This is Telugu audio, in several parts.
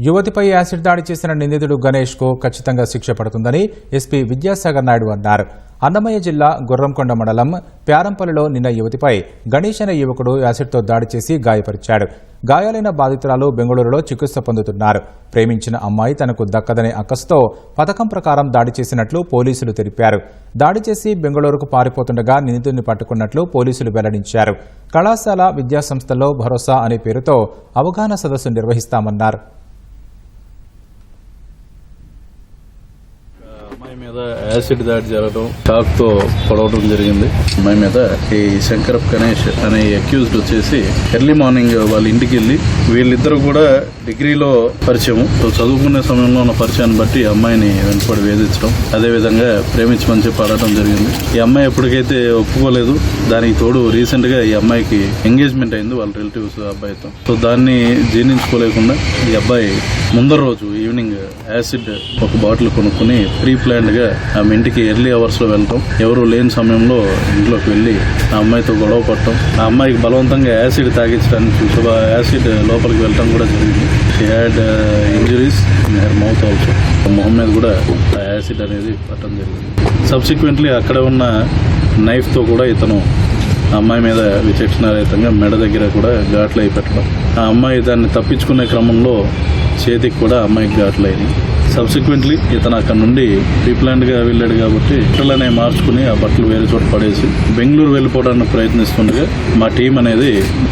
యువతిపై యాసిడ్ దాడి చేసిన నిందితుడు గణేష్కు ఖచ్చితంగా శిక్ష పడుతుందని ఎస్పీ విద్యాసాగర్ నాయుడు అన్నారు. అన్నమయ్య జిల్లా గుర్రంకొండ మండలం ప్యారంపల్లిలో నిన్న యువతిపై గణేష్ అనే యువకుడు యాసిడ్తో దాడి చేసి గాయపరిచాడు. గాయాలైన బాధితురాలు బెంగళూరులో చికిత్స పొందుతున్నారు. ప్రేమించిన అమ్మాయి తనకు దక్కదనే అక్కస్తో పథకం ప్రకారం దాడి చేసినట్లు పోలీసులు తెలిపారు. దాడి చేసి బెంగళూరుకు పారిపోతుండగా నిందితుడిని పట్టుకున్నట్లు పోలీసులు వెల్లడించారు. కళాశాల విద్యాసంస్థల్లో భరోసా అనే పేరుతో అవగాహన సదస్సు నిర్వహిస్తామన్నారు. అమ్మాయి మీద యాసిడ్ దాడి జరగడం షాక్తో పడవడం జరిగింది. అమ్మాయి మీద ఈ శంకరప్ గణేష్ అనే అక్యూజ్డ్ వచ్చేసి ఎర్లీ మార్నింగ్ వాళ్ళ ఇంటికి వెళ్ళి వీళ్ళిద్దరు కూడా డిగ్రీలో పరిచయం చదువుకునే సమయంలో ఉన్న పరిచయాన్ని బట్టి ఈ అమ్మాయిని వెంటపడి వేధించడం అదే విధంగా ప్రేమించమని చెప్పి అడగడం జరిగింది. ఈ అమ్మాయి ఎప్పటికైతే ఒప్పుకోలేదు దానికి తోడు రీసెంట్గా ఈ అమ్మాయికి ఎంగేజ్మెంట్ అయింది వాళ్ళ రిలేటివ్స్ అబ్బాయితో. సో దాన్ని జీర్ణించుకోలేకుండా ఈ అబ్బాయి ముందర రోజు ఈవినింగ్ యాసిడ్ ఒక బాటిల్ కొనుక్కుని ప్రీ ప్లాన్డ్గా ఆమె ఇంటికి ఎర్లీ అవర్స్లో వెళ్తాం. ఎవరు లేని సమయంలో ఇంట్లోకి వెళ్ళి ఆ అమ్మాయితో గొడవ పడటం ఆ అమ్మాయికి బలవంతంగా యాసిడ్ తాగించడానికి చూసి ఆ యాసిడ్ లోపలికి వెళ్ళటం కూడా జరిగింది. She had injuries in her mouth also మొహం మీద కూడా ఆ యాసిడ్ అనేది పట్టడం జరిగింది. సబ్సిక్వెంట్లీ అక్కడ ఉన్న నైఫ్తో తో కూడా ఇతను ఆ అమ్మాయి మీద విచక్షణారహితంగా మెడ దగ్గర కూడా ఘాట్లు అయి పెట్టడం ఆ అమ్మాయి దాన్ని తప్పించుకునే క్రమంలో చేతికి కూడా అమ్మాయికి గాట్లయింది సబ్సిక్వెంట్లీ ఇతను అక్కడ నుండి రీప్లాంట్గా వెళ్ళాడు కాబట్టి బట్టలనే మార్చుకుని ఆ బట్టలు వేరే చోట పడేసి బెంగళూరు వెళ్ళిపోవడానికి ప్రయత్నిస్తుండగా మా టీం అనేది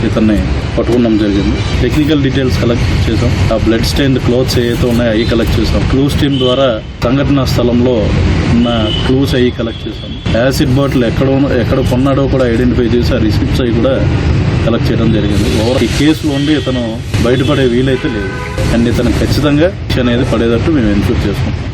ఇతన్ని పట్టుకున్నాం జరిగింది. టెక్నికల్ డీటెయిల్స్ కలెక్ట్ చేసాం ఆ బ్లడ్ స్టెయిన్ క్లోత్స్ ఏవైతే ఉన్నాయో అవి కలెక్ట్ చేసాం క్లూస్ టీం ద్వారా సంఘటన స్థలంలో ఉన్న క్లూస్ అవి కలెక్ట్ చేసాం యాసిడ్ బాటిల్ ఎక్కడ ఎక్కడ కొన్నాడో కూడా ఐడెంటిఫై చేసి ఆ రిసిప్ట్స్ అవి కూడా కలెక్ట్ చేయడం జరిగింది. ఓవర్ ఈ కేసులో ఉండి ఇతను బయటపడే వీలైతే లేదు. అండ్ ఇతను ఖచ్చితంగా అనేది పడేటట్టు మేము ఎన్క్యూర్ చేసుకుంటాం.